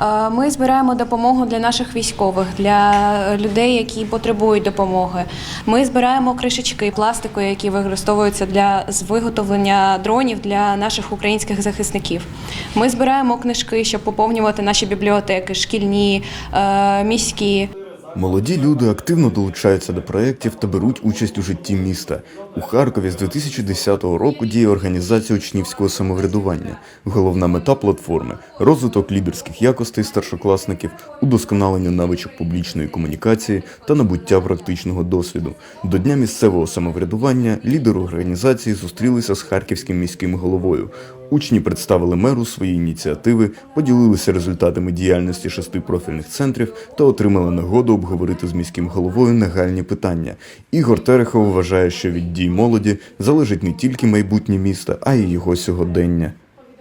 Е, Ми збираємо допомогу для наших військових, для людей, які потребують допомоги. Ми збираємо кришечки пластику, які використовуються для виготовлення дронів для наших українських захисників. Ми збираємо книжки, щоб поповнювати наші бібліотеки, шкільні, е, міські. Молоді люди активно долучаються до проєктів та беруть участь у житті міста. У Харкові з 2010 року діє організація учнівського самоврядування. Головна мета платформи розвиток лідерських якостей старшокласників, удосконалення навичок публічної комунікації та набуття практичного досвіду. До Дня місцевого самоврядування лідери організації зустрілися з харківським міським головою. Учні представили меру свої ініціативи, поділилися результатами діяльності шести профільних центрів та отримали нагоду обговорити з міським головою нагальні питання. Ігор Терехов вважає, що від дій молоді залежить не тільки майбутнє міста, а й його сьогодення.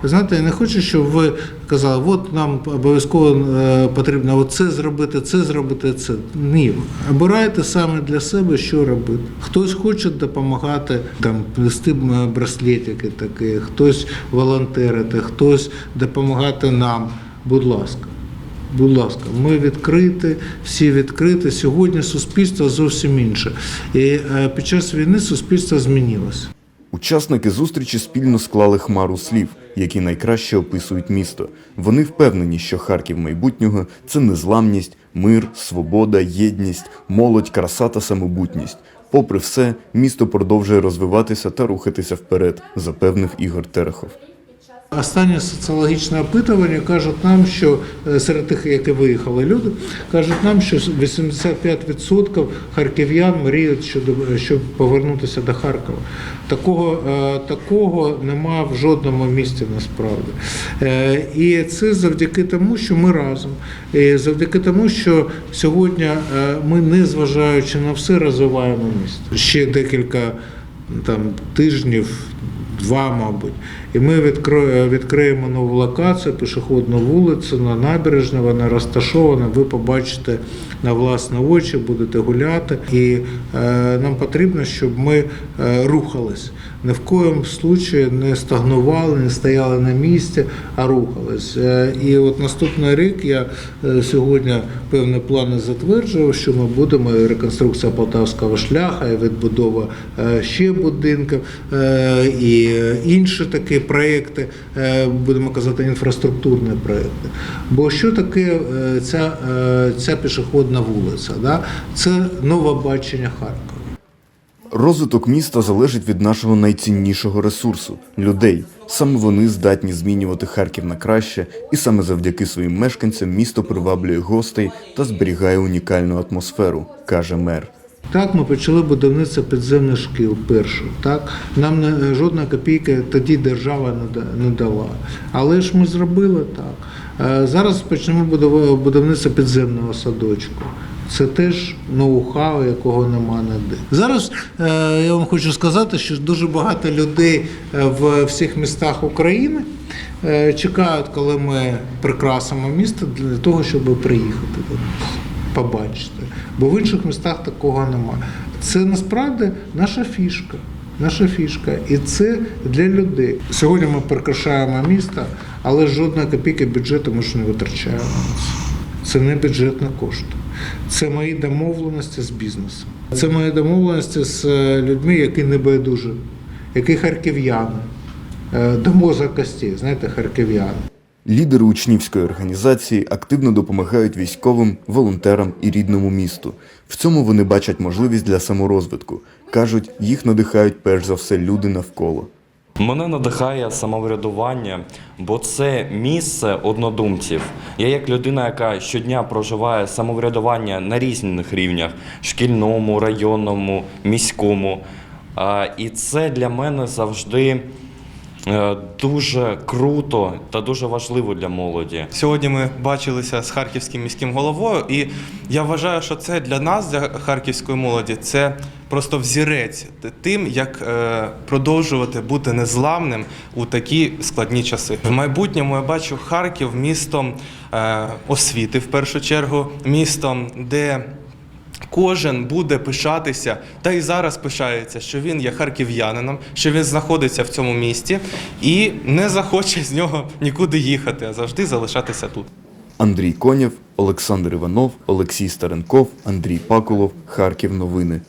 Ви знаєте, я не хочу, щоб ви казали, от нам обов'язково е, потрібно оце зробити, це зробити, це. Ні. Обирайте саме для себе, що робити. Хтось хоче допомагати, там, плести браслетики такі, хтось волонтерити, хтось допомагати нам. Будь ласка. Будь ласка, ми відкриті, всі відкриті. Сьогодні суспільство зовсім інше. І е, під час війни суспільство змінилося. Учасники зустрічі спільно склали хмару слів, які найкраще описують місто. Вони впевнені, що Харків майбутнього це незламність, мир, свобода, єдність, молодь, краса та самобутність. Попри все, місто продовжує розвиватися та рухатися вперед, запевнив Ігор Терехов. Останнє соціологічне опитування кажуть нам, що е, серед тих, які виїхали люди, кажуть нам, що 85% харків'ян мріють щодо щоб повернутися до Харкова. Такого, е, такого нема в жодному місті насправді. Е, І це завдяки тому, що ми разом, і завдяки тому, що сьогодні е, ми, не зважаючи на все, розвиваємо місто. Ще декілька там тижнів, два, мабуть. І ми відкриємо нову локацію, пішохідну вулицю на набережній, вона розташована. Ви побачите на власні очі, будете гуляти. І е, нам потрібно, щоб ми е, рухались. Ні в коєму случаї не стагнували, не стояли на місці, а рухались. Е, і от наступний рік я е, сьогодні певні плани затверджував, що ми будемо і реконструкція Полтавського шляха, і відбудова е, ще будинків, е, і інші такі проекти, е, будемо казати, інфраструктурні проекти. Бо що таке е, ця, е, ця пішохідна вулиця? Да? Це нове бачення Харкова. Розвиток міста залежить від нашого найціннішого ресурсу людей. Саме вони здатні змінювати Харків на краще, і саме завдяки своїм мешканцям місто приваблює гостей та зберігає унікальну атмосферу, каже мер. Так, ми почали будівництво підземних шкіл перших. Так, нам не, жодна копійка тоді держава не, дала. Але ж ми зробили так. Е, Зараз почнемо будівництво підземного садочку. Це теж ноу-хау, якого нема ніде. Зараз е, я вам хочу сказати, що дуже багато людей е, в всіх містах України чекають, коли ми прикрасимо місто для того, щоб приїхати до нас побачити. Бо в інших містах такого немає. Це насправді наша фішка. Наша фішка. І це для людей. Сьогодні ми прикрашаємо місто, але жодної копійки бюджету ми ж не витрачаємо це. Не бюджетні кошти. Це мої домовленості з бізнесом. Це мої домовленості з е, людьми, які не байдужі, які харків'яни, е, до мозга костей, знаєте, харків'яни. Лідери учнівської організації активно допомагають військовим, волонтерам і рідному місту. В цьому вони бачать можливість для саморозвитку. кажуть, їх надихають перш за все люди навколо. Мене надихає самоврядування, бо це місце однодумців. Я як людина, яка щодня проживає самоврядування на різних рівнях шкільному, районному, міському. І це для мене завжди дуже круто та дуже важливо для молоді. Сьогодні ми бачилися з харківським міським головою, і я вважаю, що це для нас, для харківської молоді, це просто взірець тим, як е, продовжувати бути незламним у такі складні часи. В майбутньому я бачу Харків містом е, освіти, в першу чергу, містом, де Кожен буде пишатися, та й зараз пишається, що він є харків'янином, що він знаходиться в цьому місті і не захоче з нього нікуди їхати, а завжди залишатися тут. Андрій Конєв, Олександр Іванов, Олексій Старенков, Андрій Пакулов, Харків. Новини.